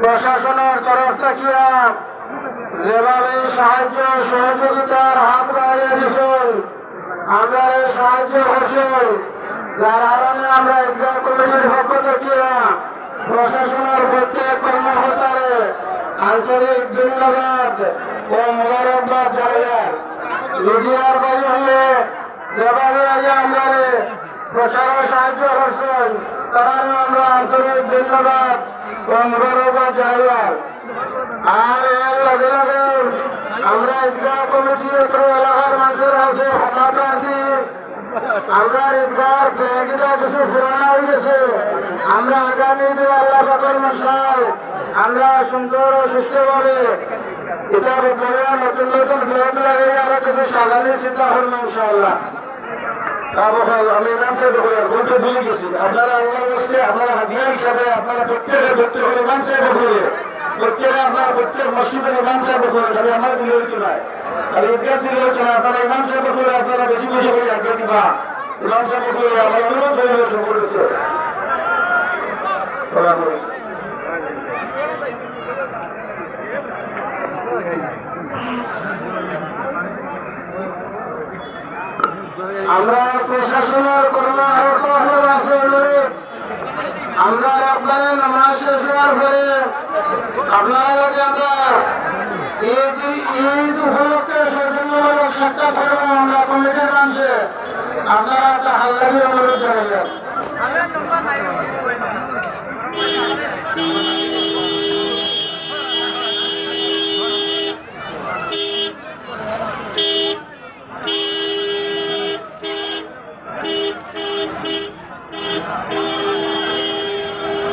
প্রশাসনের তরফ থেকে যেভাবে সাহায্য সহযোগিতার হাত বাড়িয়ে দিচ্ছেন আমরা এই সাহায্য করছেন যার কারণে আমরা ঈদগাহ কমিটির পক্ষ থেকে প্রশাসনের প্রত্যেক কর্মকর্তারে আন্তরিক ধন্যবাদ ও মোবারকবাদ জানাই। মিডিয়ার বাড়ি হলে যেভাবে আমরা প্রচারে সাহায্য করছেন তারাও আমরা আন্তরিক আমরা ঈদগাহ কমিটি এলাকার মানুষের কাছে ক্ষমা প্রার্থী। আমরা ঈদগাহ কিছু পুরানো হয়ে গেছে। আমরা আগামী যে আল্লাহ পাকের মশাই আমরা সুন্দর ও সুস্থভাবে এটা নতুন নতুন ফ্ল্যাগ লাগিয়ে আমরা কিছু সাজানোর চিন্তা করব ইনশাআল্লাহ। আমি সাহেব বলে বলতে ভুলে গেছি আপনারা আল্লাহ বসলে আপনারা হাদিয়া হিসাবে, আপনারা প্রত্যেকের প্রত্যেক ইমাম সাহেব বলে প্রত্যেকে আপনার প্রত্যেক মসজিদের ইমাম সাহেব বলে খালি আমার দিলে হইতো না আর ঈদগাহ দিলে হইতো না আপনারা ইমাম সাহেব বলে আপনারা বেশি বেশি করে আজ্ঞা দিবা। ইমাম সাহেব বলে আমার অনুরোধ হইল করেছে আমরা প্রশাসনের করোনা আমরা আপনারা নামাজ শেষ হওয়ার পরে আপনারা যদি আমরা ঈদ উপলক্ষে সৌজন্যমূলক সাক্ষাৎ করব আমরা কমিটির মানুষে আপনারা একটা হাল্লাকি অনুরোধ জানাইলেন